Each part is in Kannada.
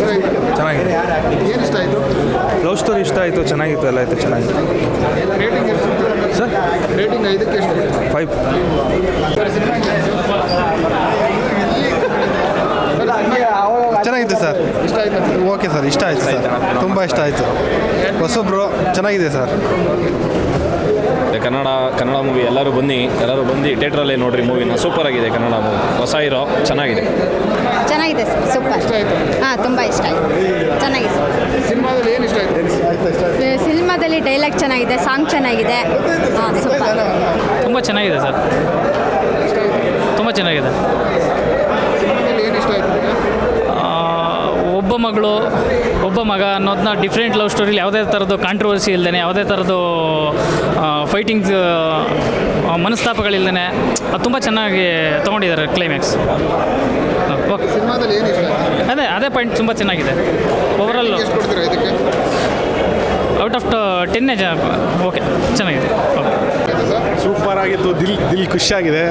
ಚೆನ್ನಾಗಿತ್ತು ಚೆನ್ನಾಗಿದೆ. ಏನು ಇಷ್ಟ ಆಯಿತು? ಲವ್ ಸ್ಟೋರಿ ಇಷ್ಟ ಆಯಿತು ಚೆನ್ನಾಗಿತ್ತು ಎಲ್ಲ ಆಯಿತು ಚೆನ್ನಾಗಿತ್ತು. ರೇಟಿಂಗ್ ಸರ್ ರೇಟಿಂಗ್ ಐದಕ್ಕೆ ಎಷ್ಟು ಫೈವ್ ಚೆನ್ನಾಗಿದೆ ಸರ್. ಇಷ್ಟ ಆಯ್ತು? ಓಕೆ ಸರ್ ಇಷ್ಟ ಆಯಿತು ಸರ್. ತುಂಬ ಇಷ್ಟ ಆಯಿತು. ಹೊಸಬ್ರು ಚೆನ್ನಾಗಿದೆ ಸರ್. ಕನ್ನಡ ಕನ್ನಡ ಮೂವಿ ಎಲ್ಲರೂ ಬನ್ನಿ ಎಲ್ಲರೂ ಬಂದು ಥಿಯೇಟ್ರಲ್ಲೇ ನೋಡ್ರಿ ಮೂವಿನ ಸೂಪರ್ ಆಗಿದೆ ಕನ್ನಡ ಮೂವಿ ಹೊಸ ಇರೋ ಚೆನ್ನಾಗಿದೆ. ಚೆನ್ನಾಗಿದೆ ಸರ್ ಸೂಪರ್. ಇಷ್ಟ ಆಯಿತು? ಹಾಂ ತುಂಬ ಇಷ್ಟ ಆಯಿತು. ಚೆನ್ನಾಗಿದೆ. ಸಿನಿಮಾದಲ್ಲಿ ಏನು ಇಷ್ಟ ಆಯಿತು? ಸಿನಿಮಾದಲ್ಲಿ ಡೈಲಾಗ್ ಚೆನ್ನಾಗಿದೆ ಸಾಂಗ್ ಚೆನ್ನಾಗಿದೆ. ಹಾಂ ಸೂಪರ್. ತುಂಬ ಚೆನ್ನಾಗಿದೆ ಸರ್. ತುಂಬ ಚೆನ್ನಾಗಿದೆ. ಸಿನಿಮಾದಲ್ಲಿ ಏನು ಇಷ್ಟ ಆಯಿತು ಆ, ಒಬ್ಬ ಮಗಳು ಒಬ್ಬ ಮಗ ಅನ್ನೋದನ್ನ ಡಿಫ್ರೆಂಟ್ ಲವ್ ಸ್ಟೋರಿಲಿ ಯಾವುದೇ ಥರದ್ದು ಕಾಂಟ್ರವರ್ಸಿ ಇಲ್ಲದೇ ಯಾವುದೇ ಥರದ್ದು ಫೈಟಿಂಗ್ಸ್ ಮನಸ್ತಾಪಗಳಿಲ್ಲದೇ ಅದು ತುಂಬ ಚೆನ್ನಾಗಿ ತೊಗೊಂಡಿದ್ದಾರೆ ಕ್ಲೈಮ್ಯಾಕ್ಸ್ ಓಕೆ. ಸಿನಿಮಾದಲ್ಲಿ ಏನು ಇಷ್ಟ? ಆಯಿತು ಅದೇ ಅದೇ ಪಾಯಿಂಟ್ ತುಂಬ ಚೆನ್ನಾಗಿದೆ. ಓವರಾಲ್ ಎಷ್ಟು ಕೊಡ್ತೀರಾ ಇದಕ್ಕೆ? Out of ten eight okay ಚೆನ್ನಾಗಿದೆ. ಓಕೆ ಸೂಪರ್ ಆಗಿತ್ತು ದಿಲ್ ದಿಲ್ ಖುಷಿಯಾಗಿದೆ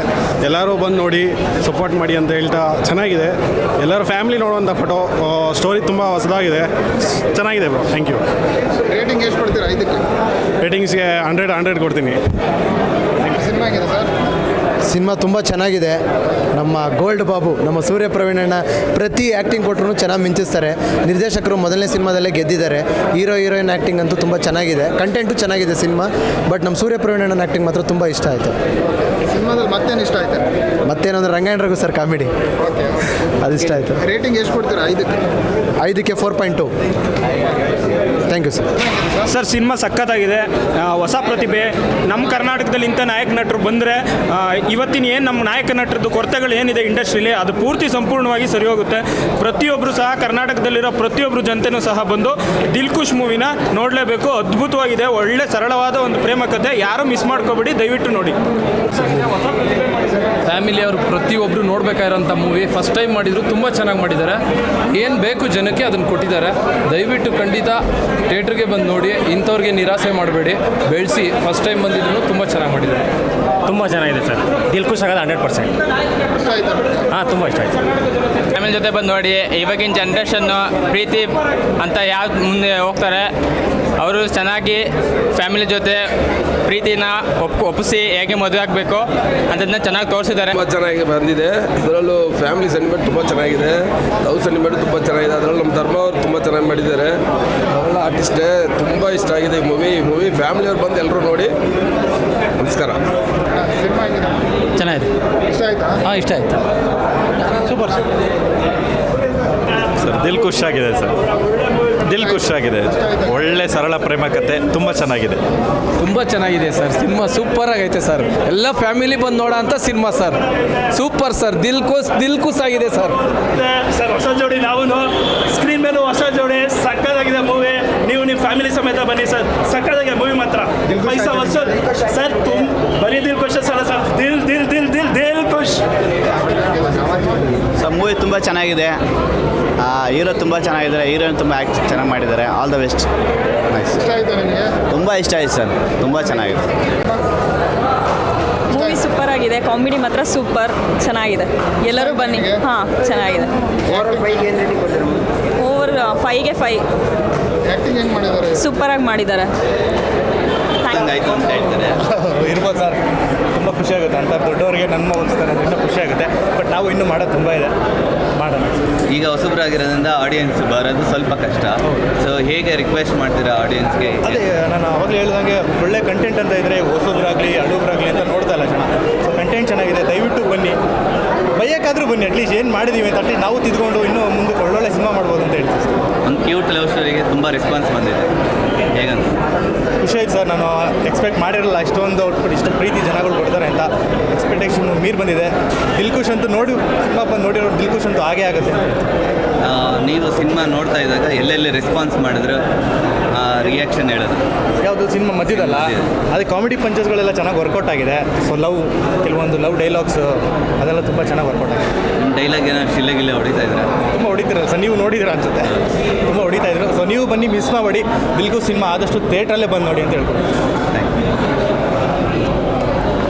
ಎಲ್ಲರೂ ಬಂದು ನೋಡಿ ಸಪೋರ್ಟ್ ಮಾಡಿ ಅಂತ ಹೇಳ್ತಾ ಚೆನ್ನಾಗಿದೆ. ಎಲ್ಲರೂ ಫ್ಯಾಮಿಲಿ ನೋಡುವಂಥ ಫೋಟೋ ಸ್ಟೋರಿ ತುಂಬ ಹೊಸದಾಗಿದೆ. ಚೆನ್ನಾಗಿದೆ ಬ್ರೋ ಥ್ಯಾಂಕ್ ಯು ರೇಟಿಂಗ್ ಎಷ್ಟು ಕೊಡ್ತೀರಾ ಇದಕ್ಕೆ? ರೇಟಿಂಗ್ಸ್ಗೆ ಹಂಡ್ರೆಡ್ ಹಂಡ್ರೆಡ್ ಕೊಡ್ತೀನಿ. ಸಿನಿಮಾ ಆಗಿದೆ ಸರ್. ಸಿನಿಮಾ ತುಂಬ ಚೆನ್ನಾಗಿದೆ. ನಮ್ಮ ಗೋಲ್ಡ್ ಬಾಬು ನಮ್ಮ ಸೂರ್ಯ ಪ್ರವೀಣಣ್ಣ ಪ್ರತಿ ಆ್ಯಕ್ಟಿಂಗ್ ಕೊಟ್ಟರು ಚೆನ್ನಾಗಿ ಮಿಂಚಿಸ್ತಾರೆ. ನಿರ್ದೇಶಕರು ಮೊದಲನೇ ಸಿನಿಮಾದಲ್ಲೇ ಗೆದ್ದಿದ್ದಾರೆ. ಹೀರೋ ಹೀರೋಯಿನ್ ಆ್ಯಕ್ಟಿಂಗ್ ಅಂತೂ ತುಂಬ ಚೆನ್ನಾಗಿದೆ. ಕಂಟೆಂಟು ಚೆನ್ನಾಗಿದೆ ಸಿನಿಮಾ ಬಟ್ ನಮ್ಮ ಸೂರ್ಯ ಪ್ರವೀಣಣ್ಣನ ಆ್ಯಕ್ಟಿಂಗ್ ಮಾತ್ರ ತುಂಬ ಇಷ್ಟ ಆಯಿತು. ಸಿನಿಮಾದಲ್ಲಿ ಮತ್ತೇನು ಇಷ್ಟ ಆಯ್ತು ಮತ್ತೇನಂದ್ರೆ Rangayana Raghu sir comedy okay ಅದಿಷ್ಟ ಆಯಿತು. ರೇಟಿಂಗ್ ಎಷ್ಟು ಕೊಡ್ತೀರಾ ಐದಕ್ಕೆ? ಐದಕ್ಕೆ four point two thank you sir sir cinema ಸಖತ್ತಾಗಿದೆ. ಆ, ಹೊಸ ಪ್ರತಿಭೆ. ನಮ್ಮ ಕರ್ನಾಟಕದಲ್ಲಿ ಇಂಥ ನಾಯಕ ನಟರು ಬಂದರೆ ಇವತ್ತಿನ ಏನು ನಮ್ಮ ನಾಯಕ ನಟರದ್ದು ಕೊರತೆಗಳು ಏನಿದೆ ಇಂಡಸ್ಟ್ರಿಲಿ ಅದು ಪೂರ್ತಿ ಸಂಪೂರ್ಣವಾಗಿ ಸರಿ ಹೋಗುತ್ತೆ ಪ್ರತಿಯೊಬ್ಬರು ಸಹ ಕರ್ನಾಟಕದಲ್ಲಿರೋ ಪ್ರತಿಯೊಬ್ಬರು ಜನತೆನೂ ಸಹ ಬಂದು ದಿಲ್ಕುಶ್ ಮೂವಿನ ನೋಡಲೇಬೇಕು. ಅದ್ಭುತವಾಗಿದೆ. ಒಳ್ಳೆ ಸರಳವಾದ ಒಂದು ಪ್ರೇಮ ಕಥೆ ಯಾರೂ ಮಿಸ್ ಮಾಡ್ಕೋಬೇಡಿ ದಯವಿಟ್ಟು ನೋಡಿ. ಫ್ಯಾಮಿಲಿಯವರು ಪ್ರತಿಯೊಬ್ಬರು ನೋಡಬೇಕಾಗಿರೋಂಥ ಮೂವಿ ಫಸ್ಟ್ ಟೈಮ್ ಮಾಡಿದ್ರು ತುಂಬ ಚೆನ್ನಾಗಿ ಮಾಡಿದ್ದಾರೆ. ಏನು ಬೇಕು ಜನಕ್ಕೆ ಅದನ್ನು ಕೊಟ್ಟಿದ್ದಾರೆ. ದಯವಿಟ್ಟು ಖಂಡಿತ ಥಿಯೇಟ್ರಿಗೆ ಬಂದು ನೋಡಿ ಇಂಥವ್ರಿಗೆ ನಿರಾಸೆ ಮಾಡಬೇಡಿ ಬೆಳೆಸಿ ಫಸ್ಟ್ ಟೈಮ್ ಬಂದಿದ್ರು ತುಂಬ ಚೆನ್ನಾಗಿ ಮಾಡಿದ್ದಾರೆ ತುಂಬ ಚೆನ್ನಾಗಿದೆ ಸರ್. ದಿಲ್ಖುಷ್ ಆಗೋದು ಹಂಡ್ರೆಡ್ ಪರ್ಸೆಂಟ್. ಹಾಂ ತುಂಬ ಇಷ್ಟ ಆಯ್ತು. ಫ್ಯಾಮಿಲಿ ಜೊತೆ ಬಂದು ನೋಡಿ ಇವಾಗಿನ ಜನ್ರೇಷನ್ನು ಪ್ರೀತಿ ಅಂತ ಯಾವ ಮುಂದೆ ಹೋಗ್ತಾರೆ ಅವರು ಚೆನ್ನಾಗಿ ಫ್ಯಾಮಿಲಿ ಜೊತೆ ಪ್ರೀತಿನ ಒಪ್ ಒಪ್ಪಿಸಿ ಹೇಗೆ ಮದುವೆ ಆಗಬೇಕು ಅಂತದನ್ನ ಚೆನ್ನಾಗಿ ತೋರಿಸಿದ್ದಾರೆ. ತುಂಬ ಚೆನ್ನಾಗಿ ಬಂದಿದೆ. ಅದರಲ್ಲೂ ಫ್ಯಾಮಿಲಿ ಸೆಂಟಿಮೆಂಟ್ ತುಂಬ ಚೆನ್ನಾಗಿದೆ. ಲವ್ ಸೆಂಟಿಮೆಂಟ್ ತುಂಬ ಚೆನ್ನಾಗಿದೆ. ಅದರಲ್ಲೂ ನಮ್ಮ ಧರ್ಮ ಅವರು ತುಂಬ ಚೆನ್ನಾಗಿ ಮಾಡಿದ್ದಾರೆ. ಆರ್ಟಿಸ್ಟೇ ತುಂಬ ಇಷ್ಟ ಆಗಿದೆ ಈ ಮೂವಿ ಈ ಮೂವಿ ಫ್ಯಾಮಿಲಿಯವ್ರು ಬಂದು ಎಲ್ಲರೂ ನೋಡಿ. ನಮಸ್ಕಾರ. ಚೆನ್ನಾಗಿದೆ. ಇಷ್ಟ ಆಯ್ತಾ ಹಾಂ ಇಷ್ಟ ಆಯ್ತು. ಸೂಪರ್ ಸರ್ ದಿಲ್ ಖುಷಾಗಿದೆ ಆಗಿದೆ ಸರ್. ದಿಲ್ ಖುಷಿಯಾಗಿದೆ ಆಗಿದೆ. ಒಳ್ಳೆ ಸರಳ ಪ್ರೇಮ ಕತೆ ತುಂಬ ಚೆನ್ನಾಗಿದೆ. ತುಂಬ ಚೆನ್ನಾಗಿದೆ ಸರ್. ಸಿನಿಮಾ ಸೂಪರ್ ಆಗೈತೆ ಸರ್. ಎಲ್ಲ ಫ್ಯಾಮಿಲಿ ಬಂದು ನೋಡೋ ಅಂತ ಸಿನಿಮಾ ಸರ್. Super sir. ದಿಲ್ ಖುಷ್ ದಿಲ್ ಖುಷ್ ಆಗಿದೆ ಸರ್. ಸರ್ ಹೊಸ ಜೋಡಿ ನಾವು ಸ್ಕ್ರೀನ್ ಮೇಲೆ ಹೊಸ ಜೋಡಿ ಸಕ್ಕತ್ತಾಗಿದೆ ಮೂವಿ ನೀವು ನಿಮ್ಮ ಫ್ಯಾಮಿಲಿ ಸಮೇತ ಬನ್ನಿ ಸರ್. ಸಕ್ಕತ್ತಾಗಿ ಮೂವಿ ಮಾತ್ರ. ಪೈಸಾ ವರ್ಷ ಸರ್ ತುಮ್ ಬರೀ ದಿಲ್ ಖುಷ್ ಸರ್. ಸರ್ ದಿಲ್ ದಿಲ್ ದಿಲ್ ದಿಲ್ ದಿಲ್ ಖುಷ್ ಸರ್ ಮೂವಿ ತುಂಬ ಚೆನ್ನಾಗಿದೆ. ಹೀರೋ ತುಂಬ ಚೆನ್ನಾಗಿದ್ದಾರೆ. ಹೀರೋಯಿನ್ ತುಂಬ ಆ್ಯಕ್ಟ್ ಚೆನ್ನಾಗಿ ಮಾಡಿದ್ದಾರೆ. ಆಲ್ ದ ಬೆಸ್ಟ್ ನೈಸ್ ಇಷ್ಟ ಆಯ್ತಾ ನಿಮಗೆ? ತುಂಬ ಇಷ್ಟ ಆಯ್ತು ಸರ್. ತುಂಬ ಚೆನ್ನಾಗಿದೆ. ಮೂವಿ ಸೂಪರ್ ಆಗಿದೆ. ಕಾಮಿಡಿ ಮಾತ್ರ ಸೂಪರ್ ಚೆನ್ನಾಗಿದೆ. ಎಲ್ಲರೂ ಬನ್ನಿ. ಹಾಂ ಚೆನ್ನಾಗಿದೆ. ಓವರ್ ಫೈಗೆ ಫೈ ಆ್ಯಕ್ಟಿಂಗ್ ಆಗಿ ಮಾಡಿದ್ದಾರೆ? ಸೂಪರಾಗಿ ಮಾಡಿದ್ದಾರೆ. ಆಯ್ತು ಅಂತ ಹೇಳ್ತಾರೆ. ಇರ್ಬೋದು ಸರ್. ತುಂಬ ಖುಷಿ ಆಗುತ್ತೆ. ಅಂತ ದೊಡ್ಡವರಿಗೆ ನನ್ನ ಹೋಲಿಸ್ತಾರೆ ಇನ್ನೂ ಖುಷಿ ಆಗುತ್ತೆ. ಬಟ್ ನಾವು ಇನ್ನೂ ಮಾಡೋದು ತುಂಬ ಇದೆ. ಮಾಡೋಣ. ಈಗ ಹೊಸಬ್ರಾಗಿರೋದ್ರಿಂದ ಆಡಿಯನ್ಸ್ ಬರೋದು ಸ್ವಲ್ಪ ಕಷ್ಟ. ಸೊ ಹೇಗೆ ರಿಕ್ವೆಸ್ಟ್ ಮಾಡ್ತೀರಾ ಆಡಿಯನ್ಸ್ಗೆ ಅದೇ ನಾನು ಅವಾಗಲೇ ಹೇಳ್ದಂಗೆ ಒಳ್ಳೆ ಕಂಟೆಂಟ್ ಅಂತ ಇದ್ದರೆ ಹೊಸಬ್ರಾಗಲಿ ಹಳಬ್ರಾಗಲಿ ಅಂತ ನೋಡ್ತಾ ಇಲ್ಲ ಜನ. ಸೊ ಕಂಟೆಂಟ್ ಚೆನ್ನಾಗಿದೆ. ದಯವಿಟ್ಟು ಬನ್ನಿ. ಬೈಯಕ್ಕಾದರೂ ಬನ್ನಿ. ಅಟ್ಲೀಸ್ಟ್ ಏನು ಮಾಡಿದ್ದೀವಿ ಅಂತ. ಅಟ್ಲೀಸ್ಟ್ ನಾವು ತಿದ್ಕೊಂಡು ಇನ್ನೂ ಮುಂದೆ ಒಳ್ಳೊಳ್ಳೆ ಸಿನಿಮಾ ಮಾಡ್ಬೋದು ಅಂತ ಹೇಳ್ತೀವಿ ಸರ್ ಒಂದು ಕ್ಯೂಟ್ ಲವ್ ಸ್ಟೋರಿಗೆ ತುಂಬ ರೆಸ್ಪಾನ್ಸ್ ಬಂದಿದೆ. ಹೇಗಂತ? ಖುಷಿ ಆಯ್ತು ಸರ್ ನಾನು ಎಕ್ಸ್ಪೆಕ್ಟ್ ಮಾಡಿರಲಿಲ್ಲ ಇಷ್ಟೊಂದು ಔಟ್ಪುಟ್ ಇಷ್ಟು ಪ್ರೀತಿ ಜನಗಳು ಕೊಡ್ತಾರೆ ಅಂತ ಎಕ್ಸ್ಪೆಕ್ಟೇಷನ್ ಮೀರ್ ಬಂದಿದೆ. ದಿಲ್ಖುಷ್ ಅಂತೂ ನೋಡಿ ಸಿನಿಮಾ ಬಂದು ನೋಡಿರೋ ದಿಲ್ಖುಷ್ ಅಂತೂ ಹಾಗೆ ಆಗುತ್ತೆ. ನೀವು ಸಿನಿಮಾ ನೋಡ್ತಾ ಇದ್ದಾಗ ಎಲ್ಲೆಲ್ಲಿ ರೆಸ್ಪಾನ್ಸ್ ಮಾಡಿದ್ರು? ರಿಯಾಕ್ಷನ್ ಹೇಳೋದು. ಯಾವುದು ಸಿನಿಮಾ ಮಧ್ಯದಲ್ಲ? ಅದೇ ಕಾಮಿಡಿ ಪಂಚಸ್ಗಳೆಲ್ಲ ಚೆನ್ನಾಗಿ ವರ್ಕೌಟ್ ಆಗಿದೆ. ಸೊ ಲವ್ ಕೆಲವೊಂದು ಲವ್ ಡೈಲಾಗ್ಸ್ ಅದೆಲ್ಲ ತುಂಬ ಚೆನ್ನಾಗಿ ವರ್ಕೌಟ್ ಆಗಿದೆ. ಡೈಲಾಗ್ ಏನೋ ಶಿಲ್ಲೆ ಗಿಲ್ಲೆ ಹೊಡಿತಾ ಇದ್ದಾರೆ? ತುಂಬ ಹೊಡಿತಿರಲ್ಲ ಸರ್ ನೀವು ನೋಡಿದಿರ ಅನ್ಸುತ್ತೆ. ತುಂಬ ಹೊಡಿತಾ ಇದ್ರು ಸೊ ನೀವು ಬನ್ನಿ ಮಿಸ್ ಮಾಡಿ ಬಿಲ್ಗೂ ಸಿನಿಮಾ ಆದಷ್ಟು ಥಿಯೇಟ್ರಲ್ಲೇ ಬಂದು ನೋಡಿ ಅಂತ ಹೇಳ್ಬೋದು ಥ್ಯಾಂಕ್ ಯು